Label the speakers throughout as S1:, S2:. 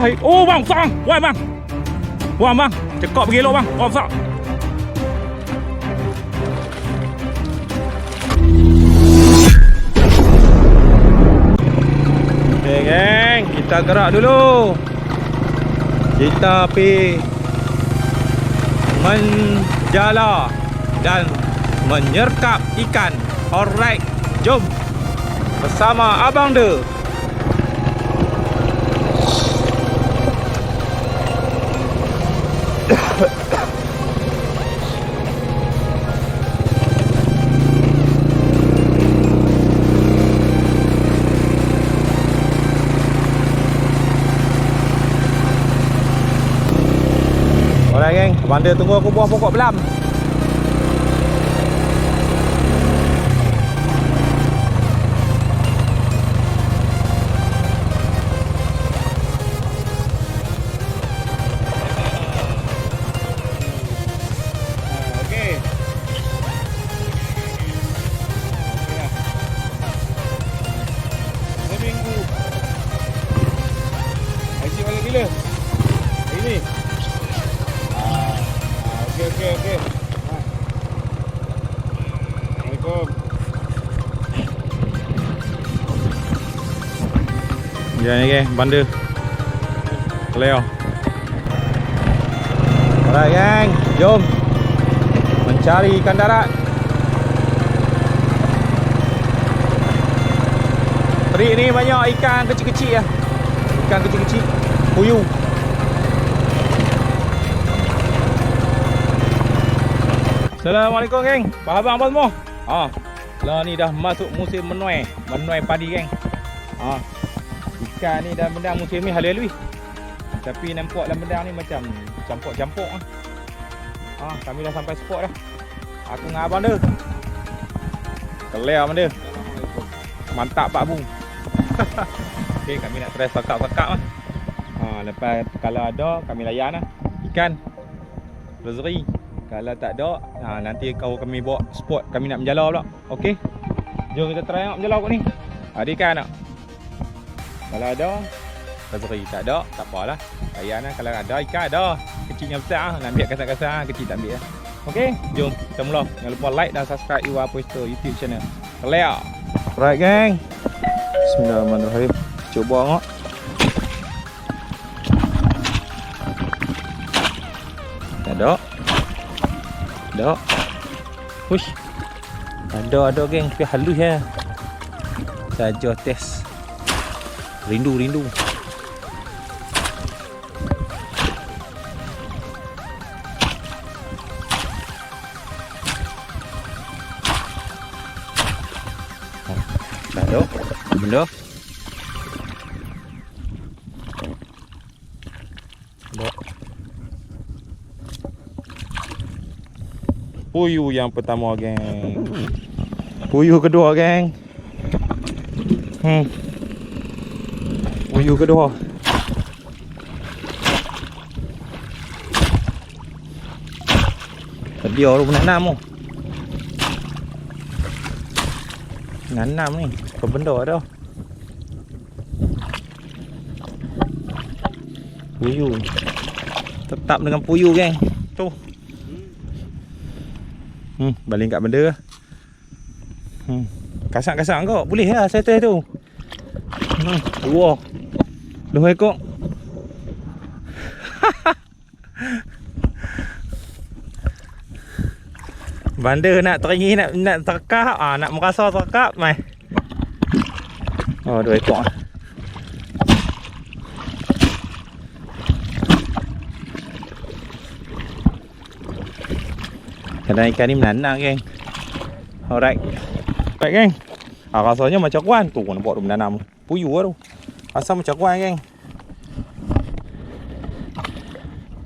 S1: Hai, oh bang, besar bang. Wah bang. Wah bang, cekak pergi elok bang. Wah besar. Okay geng, kita gerak dulu. Kita pi menjala dan menyerkap ikan. Alright, jom bersama Abang De. De tunggu aku buah pokok belam. Ya ni ke, bandar. Keleo. Alright gang, jom mencari ikan darat. Terik ni banyak ikan kecil-kecil ya. Ikan kecil-kecil. Puyuh. Assalamualaikum geng. Apa khabar abang semua? Ha. Lah ni dah masuk musim menuai. Menuai padi geng. Ha. Ikan ni dalam bendang musim ni halus-halus. Tapi nampak dalam bendang ni macam campur-campur ah. Ha, kami dah sampai spot dah. Aku dengan abang dia. Kelihar abang dia. Mantap Pak Bung. Okey, kami nak try sakap-sakap lah. Ha, lepas kalau ada kami layan lah. Ikan. Rezeki. Kalau tak ada, ha, nanti kau kami bawa spot kami nak menjala pula. Okey. Jom kita try nak menjala kot ni. Ada ikan tak? Kalau ada, rezeki. Tak ada, tak apalah. Layan lah. Kalau ada ikan ada. Kecilnya besar. Nak ambil kasar-kasar, kecil tak ambil lah. Okey, jom kita mula. Jangan lupa like dan subscribe Iwa Poster YouTube channel. Clear. Right gang. Bismillahirrahmanirrahim. Cuba tengok. Tak ada. Ada. Hush. Ada ada geng, tapi halus ya. Saja test. Rindu rindu. Ada. Benda. Puyuh yang pertama geng. Puyuh kedua geng. Hmm. Puyuh kedua. Tadi orang pun nak enam tu. Nak enam ni. Apa benda ada? Puyuh. Tetap dengan puyuh geng. Tu. Hmm, baling kat benda. Hmm. Kasar-kasar kau. Boleh lah saya tu. Hmm, dua. Dua ekor. Bandar nak teringin nak nak terkap ah nak merasa terkap mai. Oh dua ekor. ah. Kadang ikan ni menanang geng. Alright. Baik geng. Ah rasanya macam kuan tu nampak tu menanam. Puyuh tu. Rasa macam kuan geng.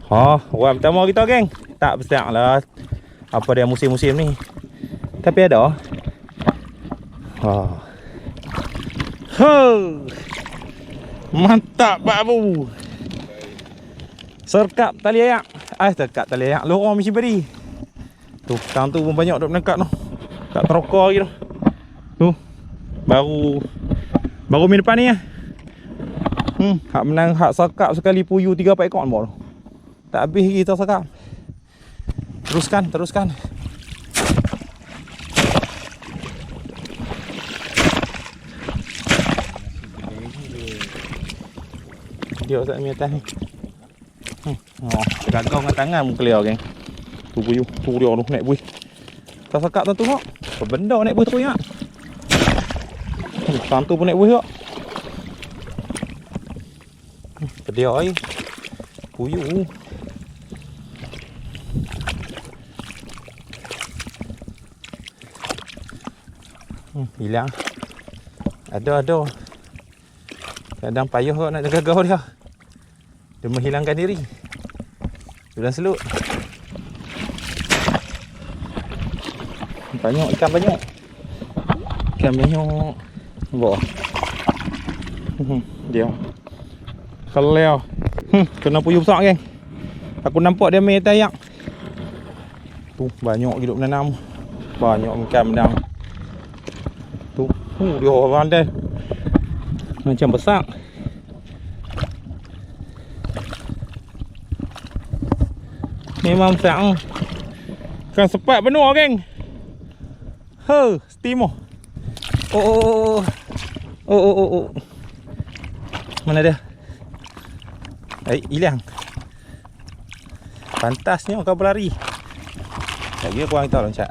S1: Ha, orang pertama kita geng. Tak besar lah apa dia musim-musim ni. Tapi ada. Ha. Ha. Mantap Pak Abu. Serkap tali ayak. Ah, serkap tali ayak. Lorong mesti beri. Tu, sekarang tu pun banyak duk menangkap tu. Tak terokor lagi tu. Tu. Baru baru min depan ni ah. Hmm, hak menang hak sakap sekali puyuh 3 4 ekor bol. Tak habis kita sakap. Teruskan, teruskan. Dia tak ni atas ni. Hmm. Oh, gagal dengan tangan pun clear geng. Tu puyuh, tu dia tu naik buih. Tak sakap tu tu kok. Apa benda naik buih tu ya? Hmm, Tantu pun naik buih kok. Kedia ai. Puyuh. Hmm, hilang. Ada ada. Kadang payah kau nak jaga dia. Dia menghilangkan diri. Bulan selut. Banyak ikan banyak. Ikan banyak. Wah. Hmm, dia. Kalau hmm, kena puyuh besar geng. Aku nampak dia main atas ayak. Tu banyak hidup menanam. Banyak ikan menang. Tu, uh, dia orang dia. Macam besar. Memang besar. Kan sepat penuh geng. He, steamer. Oh, oh, oh, oh. Oh, oh, oh, oh. Mana dia? Eh, hilang. Pantasnya kau berlari. Lagi aku orang kita loncat.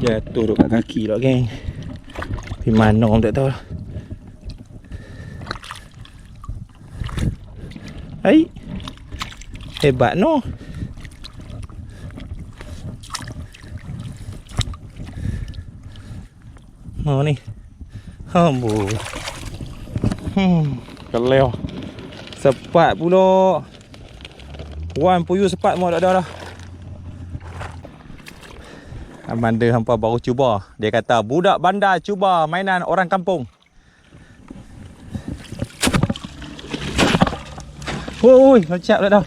S1: Jatuh duduk kat kaki lah geng. Pergi mana orang tak tahu lah. Hai. Hebat no. Oh ni. Hambu. Hmm, keleo. Sepat pula. Wan puyuh sepat semua tak ada dah. Amanda hampa baru cuba. Dia kata budak bandar cuba mainan orang kampung. Woi, loncat dah.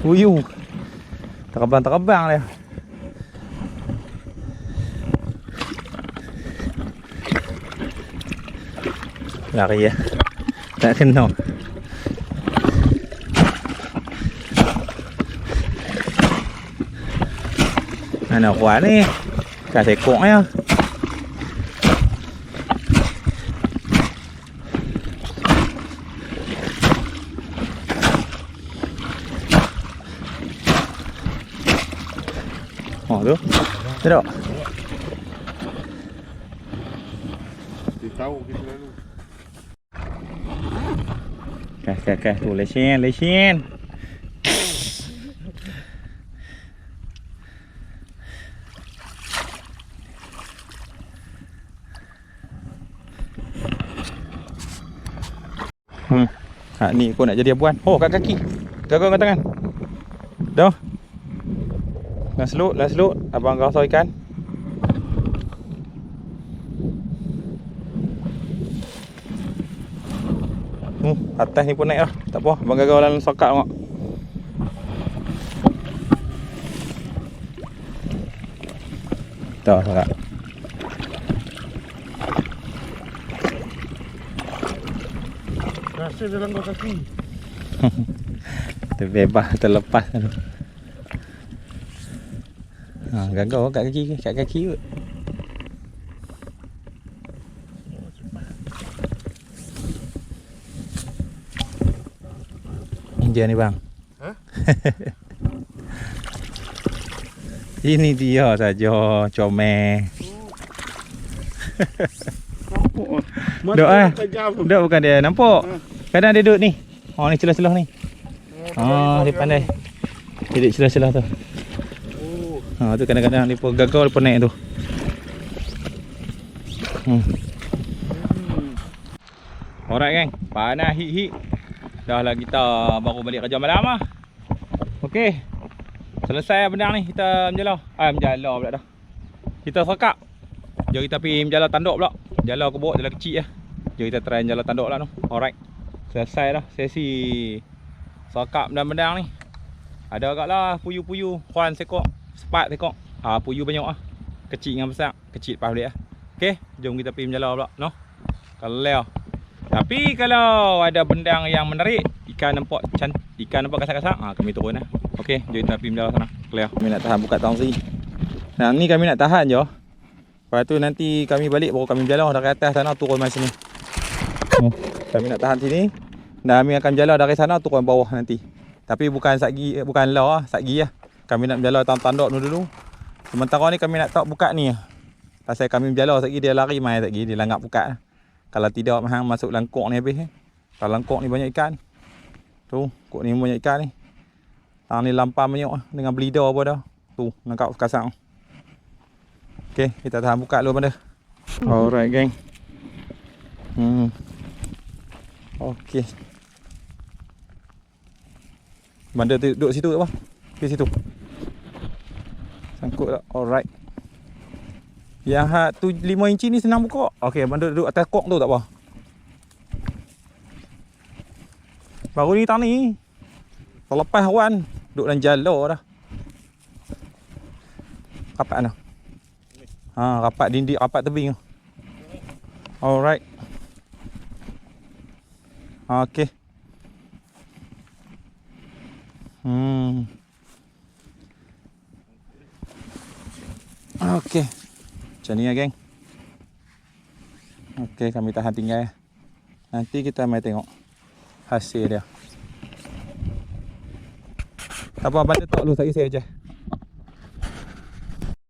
S1: Puyuh. Terbang-terbang dia. Lari ya. Tak kena. Mana kuat ni? Kat sekok ya. Oh tu. Tidak.
S2: Dia tahu kita lalu.
S1: Kas kas tu lesen lesen. Hmm. Ha ni kau nak jadi abuan. Oh kat kaki. Jaga kat tangan. Dah. Lah selut, lah selut. Abang kau ikan. Atas ni pun naik lah. Tak apa, abang gagal dalam sokat mak. Tak sokat.
S2: Rasa dalam kau kaki.
S1: Terbebas, terlepas tu. Ha, gagal kat kaki, kat kaki kot. Dia ni bang.
S2: Ha?
S1: Ini dia saja comel.
S2: Nampak ah.
S1: Duk, eh? Duduk bukan dia nampak. Kadang dia duduk ni. Oh ni celah-celah ni. Oh, dia pandai. Dia duduk celah-celah tu.
S2: Oh,
S1: Ha tu kadang-kadang dia pun gagal dia pun naik tu. Hmm. Alright geng, panas hit Dah lah kita baru balik kerja malam ah. Okey. Selesai benda ni kita menjala. Ah menjala pula dah. Kita sekap. Jom kita pergi menjala tanduk pula. Jala aku bawa jala kecil lah. Jom kita try jala tanduk lah tu. Alright. Selesai dah sesi sekap benda-benda ni. Ada agak lah puyuh-puyuh. Kuan sekok. Sepat sekok. Ah puyuh banyak ah. Kecil dengan besar. Kecil pas balik ah. Okey, jom kita pergi menjala pula, no. Kalau Tapi kalau ada benda yang menarik Ikan nampak can, Ikan nampak kasar-kasar ah, Kami turun lah. Okey Jom kita pergi sana. Clear. Kami nak tahan buka tangsi Nah ni kami nak tahan je. Lepas tu nanti kami balik Baru kami berjalan dari atas sana Turun mai sini Kami nak tahan sini. Dan kami akan berjalan dari sana Turun bawah nanti. Tapi bukan satgi eh, Bukan law lah Satgi lah. Kami nak berjalan tanduk dulu dulu. Sementara ni kami nak tak buka ni. Pasal kami berjalan satgi dia lari mai satgi Dia langgap buka kalau tidak mahang masuk langkok ni habis eh. Kalau langkok ni banyak ikan. Tu, kok ni banyak ikan ni. Tang ni lampam banyak ah, dengan bleeder apa dah. Tu, nangkap kasang. Okey, kita tahan buka dulu benda. Alright, geng. Hmm. Okey. Benda tu duduk situ apa? Di situ. Sangkut tak? Alright. Yang hat tu 5 inci ni senang buka. Okey, bandar duduk atas kok tu tak apa. Baru ni tang ni. Terlepas wan, duduk dalam jalo dah. Rapat mana? Ha, rapat dinding, rapat tebing. Alright. Okey. Hmm. Okey. Macam ni lah geng? Ok kami tahan tinggal Nanti kita mai tengok Hasil dia. Apa abang letak dulu tak kisah je?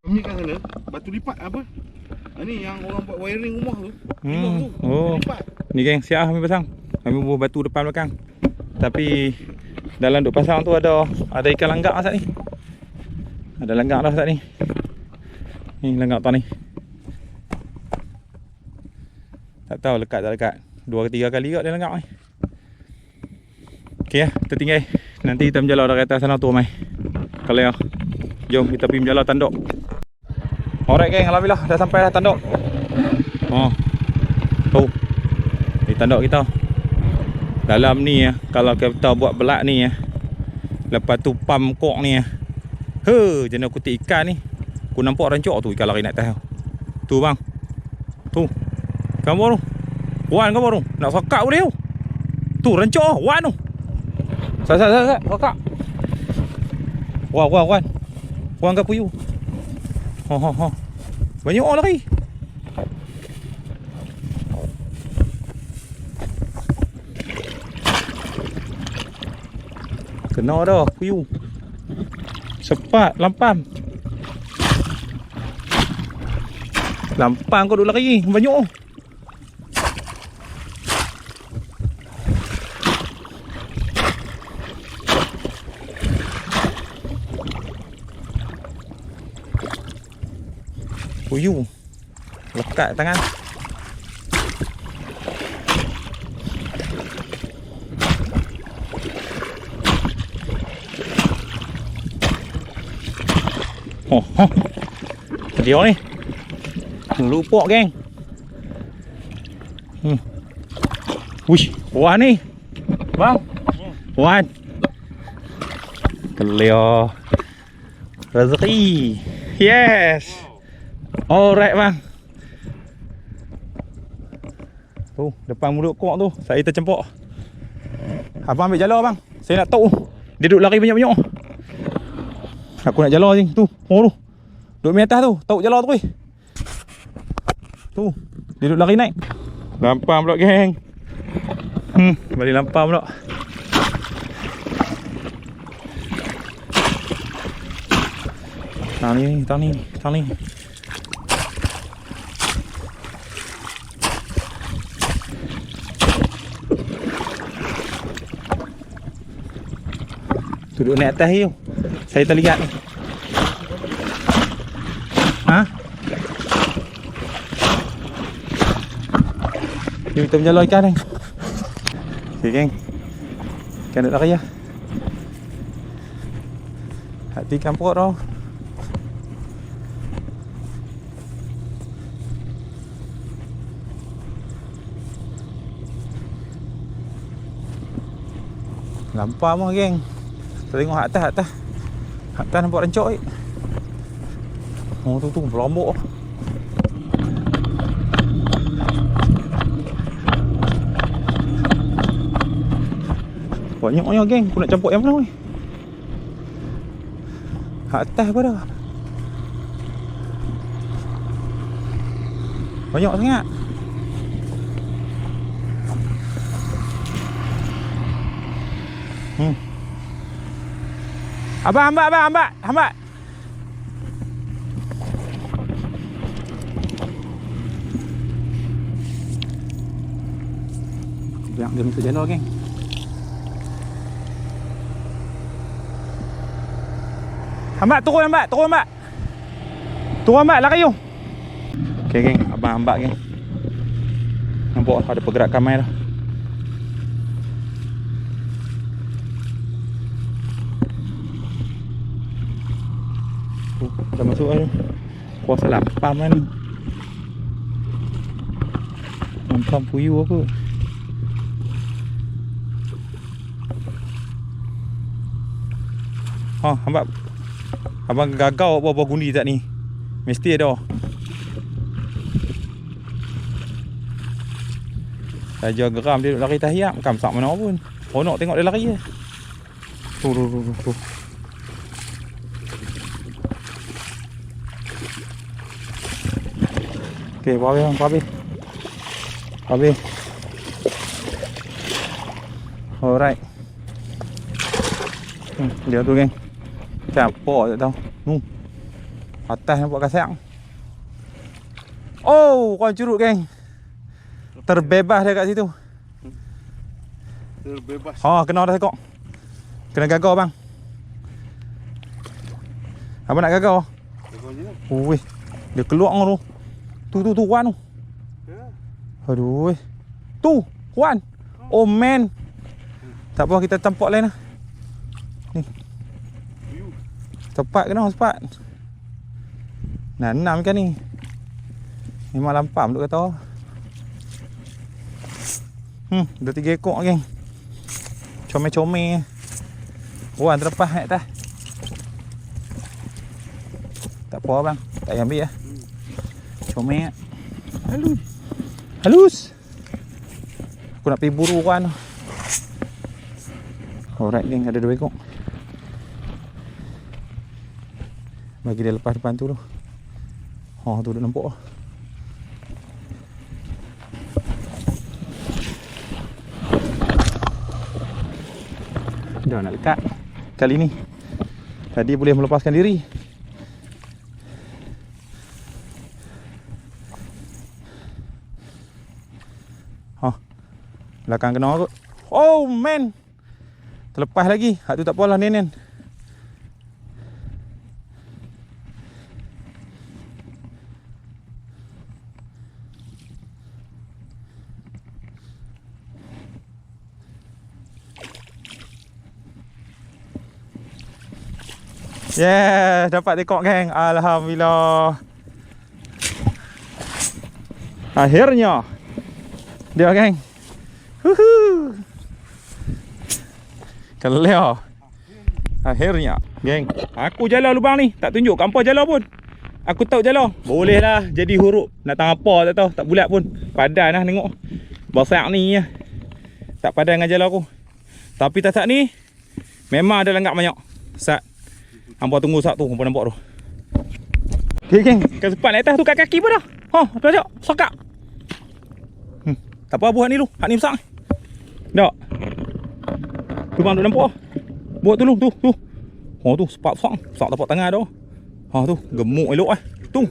S2: Kami kat sana Batu lipat apa? Ah, Ni yang orang buat wiring rumah tu.
S1: Hmm,
S2: Rumah tu
S1: oh.
S2: Lipat.
S1: Ni geng siap kami pasang. Kami bubuh batu depan belakang. Tapi Dalam duk pasang tu ada Ada ikan langgak asal ni. Ada langgak dah asal ni. Ni langgak tu ni Tak tahu lekat tak lekat. Dua ke tiga kali kot dia langgak ni. Okey lah kita tinggal. Nanti kita menjalar dari atas sana tu mai. Kalau ya Jom kita pergi menjalar tanduk. Alright geng Alhamdulillah dah sampai dah tanduk. Oh. Tu Ni tanduk kita. Dalam ni ya Kalau kita buat belak ni ya. Lepas tu pam kok ni ya. He Jenis kutik ikan ni. Aku nampak rancok tu ikan lari naik atas tu bang Gambar tu Wan gambar tu Nak pun dia tu Tu rancok tu Wan tu Sat sat sat sat Fakak Wan wan wan ke puyu Ha ha ha Banyak orang lari Kena dah puyu Cepat lampam Lampang kau duk lari Banyak oh. Puyuh Lekat tangan. Oh, oh. Dia ni. Lupa geng. Hmm. Wish Wan ni. Bang. Wan Kelio. Rezeki. Yes Alright bang Tu Depan mulut kok tu Saya tercempok Abang ambil jala bang. Saya nak tahu Dia duduk lari banyak-banyak. Aku nak jala ni Tu. Oh tu. Duduk di atas tu. Tahu jala tu weh. Tu. Dia duduk lari naik. Lampam pula geng. Hmm Balik lampam pula. Tang ni Tang ni Tang ni Duduk naik atas tu Saya terlihat ni. Ha? Jom kita menjalar ikan ni. Okay geng. Ikan duduk lari lah Hati ikan perut tau. Lampar mah geng Kita tengok hak atas, hak atas. Hak atas nampak rancok eh. Oh tu tu berlombok. Banyaknya geng, aku nak campur yang mana ni? Hak atas apa dah? Banyak sangat. Abang, hambat, abang, hambat, hambat. Biar dia masuk jalan geng. Hambat turun hambat, turun hambat. Turun hambat lah kayu. Okey geng, abang hambat geng. Nampak ada pergerakan mai dah. Oh, dah masuk dah. Kuasa lapam kan. Nampak puyuh apa? Ha, hambat. Abang gagau apa-apa gundi tak ni? Mesti ada. Saja geram dia duk lari tahiyap, bukan sak mana pun. Honok tengok dia lari je. Tu tu tu tu. tu. Bang, bawa bang. Bawa bang. Alright. Dia tu geng. Capok tak tahu. Nu. Atas nampak kasang. Oh, kau curut geng. Terbebas dia kat situ.
S2: Terbebas.
S1: Ha, kena dah tekok. Kena gagal bang. Apa nak gagal?
S2: Tengok je.
S1: Ui, dia keluar tu. Tu tu tu Wan tu.
S2: Ya.
S1: Aduh. Tu, Wan. Oh man. Tak apa kita tempat lain lah.
S2: Puyuh.
S1: Cepat kena cepat. Nah, enam ikan ni. Memang lampam duk kata. Hmm, dah tiga ekor geng. Comel-comel. Wan terlepas kat atas. Tak apa bang. Tak payah ambil lah. Comel. Halus. Halus. Aku nak pergi buru Wan. Alright geng, ada dua ekor. Bagi dia lepas depan tu tu. Ha tu dah nampak. Dah nak lekat kali ni. Tadi boleh melepaskan diri. Belakang kena kot. Oh man. Terlepas lagi. Hak tu tak apalah nenen. Yeah, dapat tekok geng. Alhamdulillah. Akhirnya. Dia geng. Kelio. Akhirnya, geng. Aku jalan lubang ni, tak tunjuk kampa jalan pun. Aku tahu jalan. Boleh lah jadi huruf. Nak tang apa tak tahu, tak bulat pun. Padan lah tengok. Besar ni ya. Tak padan dengan jalan aku. Tapi tak ni memang ada lenggak banyak. Sat. Hampa tunggu sat tu, hampa nampak tu. Okay, geng. Kan sempat naik atas tu kat kaki pun dah. Ha, tu ajak. Sokak. Hmm. Tak apa buat ni lu. Hak ni besar. Tak. Tu bang, tu nampak. Buat tu lu, tu, tu. Oh tu, sepak besar. Besar tapak tangan dah. Ha tu, gemuk elok ah. Tu.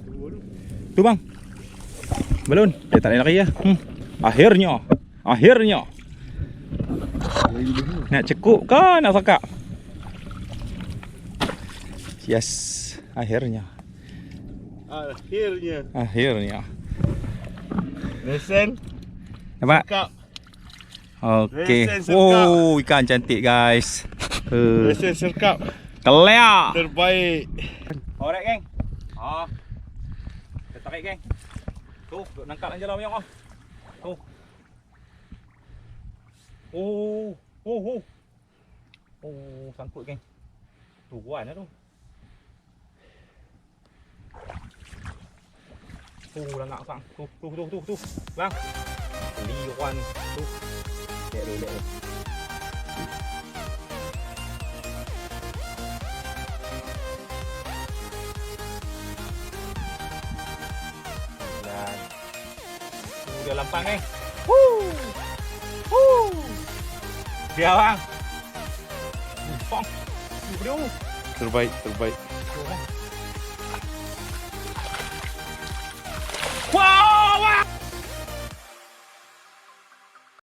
S1: Tu bang. Belum. Dia tak lari lah. Hmm. Akhirnya. Akhirnya. Nak cekup ke nak sakak? Yes. Akhirnya.
S2: Akhirnya.
S1: Akhirnya.
S2: Lesen.
S1: Nampak?
S2: Kak.
S1: Okey. Oh, ikan cantik guys. Uh,
S2: Lesen serkap.
S1: Kelia.
S2: Terbaik.
S1: Alright geng. Ha. Kita tarik geng. Tu, duk nangkap dalam jalan banyak ah. Tu. Oh, oh, oh. Oh, sangkut geng. Tu kuan lah tu. Tu langak sang. Tu, tu, tu, tu, tu. Bang. Beli kuan. Tu. Roulette Roulette Udah lempang nih. Eh? Woo! Woo! Dia bang. Lempang
S2: Terbaik Terbaik.
S1: Wow!